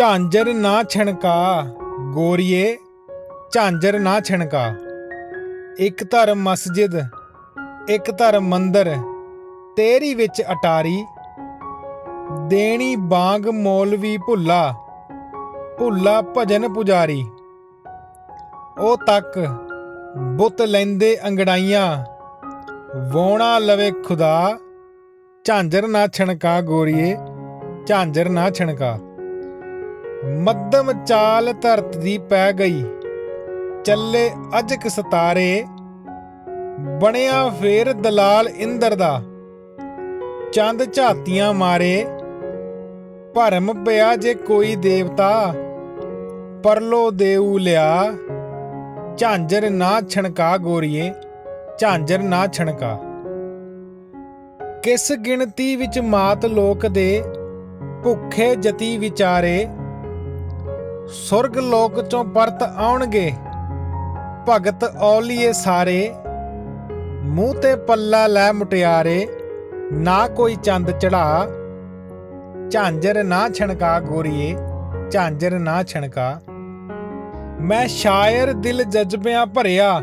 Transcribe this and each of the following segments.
ਝਾਂਜਰ ਨਾ ਛਣਕਾ, ਗੋਰੀਏ, ਝਾਂਜਰ ਨਾ ਛਣਕਾ। ਇੱਕ ਧਰਮ ਮਸਜਿਦ, ਇੱਕ ਧਰਮ ਮੰਦਰ, ਤੇਰੀ ਵਿੱਚ ਅਟਾਰੀ। ਦੇਣੀ ਬਾਗ ਮੌਲਵੀ ਭੁੱਲਾ ਭੁੱਲਾ ਭਜਨ ਪੁਜਾਰੀ। ਉਹ ਤੱਕ ਬੁੱਤ ਲੈਂਦੇ ਅੰਗੜਾਈਆਂ। ਵੋਣਾ ਲਵੇ ਖੁਦਾ, ਝਾਂਜਰ ਨਾ ਛਣਕਾ, ਗੋਰੀਏ, ਝਾਂਜਰ ਨਾ ਛਣਕਾ। ਮੱਧਮ ਚਾਲ ਧਰਤ ਦੀ ਪੈ ਗਈ। ਚੱਲੇ ਅਜਕ ਸਤਾਰੇ, ਬਣਿਆ ਫੇਰ ਦਲਾਲ ਇੰਦਰ ਦਾ। ਚੰਦ ਝਾਤੀਆਂ ਮਾਰੇ, ਭਰਮ ਪਿਆ ਜੇ ਕੋਈ ਦੇਵਤਾ, ਪਰਲੋ ਦੇਉ ਲਿਆ। ਝਾਂਜਰ ਨਾ ਛਣਕਾ ਗੋਰੀਏ, ਝਾਂਜਰ ਨਾ ਛਣਕਾ। ਕਿਸ ਗਿਣਤੀ ਵਿੱਚ ਮਾਤ ਲੋਕ ਦੇ, ਭੁੱਖੇ ਜਤੀ ਵਿਚਾਰੇ ਸੁਰਗ ਲੋਕ ਚੋਂ ਪਰਤ ਆਉਣਗੇ। ਭਗਤ ਔਲੀਏ ਸਾਰੇ, ਮੂੰਹ ਤੇ ਪੱਲਾ ਲੈ ਮੁਟਿਆਰੇ, ਨਾ ਕੋਈ ਚੰਦ ਚੜਾ ਝਾਂਜਰ ਨਾ ਛਣਕਾ ਗੋਰੀਏ, ਝਾਂਜਰ ਨਾ ਛਣਕਾ। ਮੈਂ ਸ਼ਾਇਰ ਦਿਲ ਜਜ਼ਬਿਆਂ ਭਰਿਆ,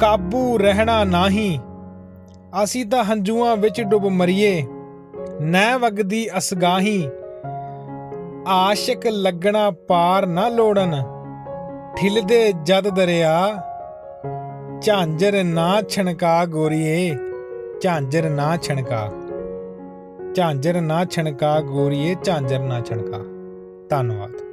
ਕਾਬੂ ਰਹਿਣਾ ਨਹੀਂ। ਅਸੀਂ ਤਾਂ ਹੰਝੂਆਂ ਵਿੱਚ ਡੁੱਬ ਮਰੀਏ ਨੈ ਵਗਦੀ ਅਸਗਾਹੀ। ਆਸ਼ਿਕ ਲੱਗਣਾ ਪਾਰ ਨਾ ਲੋੜਨ। ਠਿਲਦੇ ਜਦ ਦਰਿਆ, ਝਾਂਜਰ ਨਾ ਛਣਕਾ ਗੋਰੀਏ, ਝਾਂਜਰ ਨਾ ਛਣਕਾ। ਝਾਂਜਰ ਨਾ ਛਣਕਾ ਗੋਰੀਏ, ਝਾਂਜਰ ਨਾ ਛਣਕਾ। ਧੰਨਵਾਦ।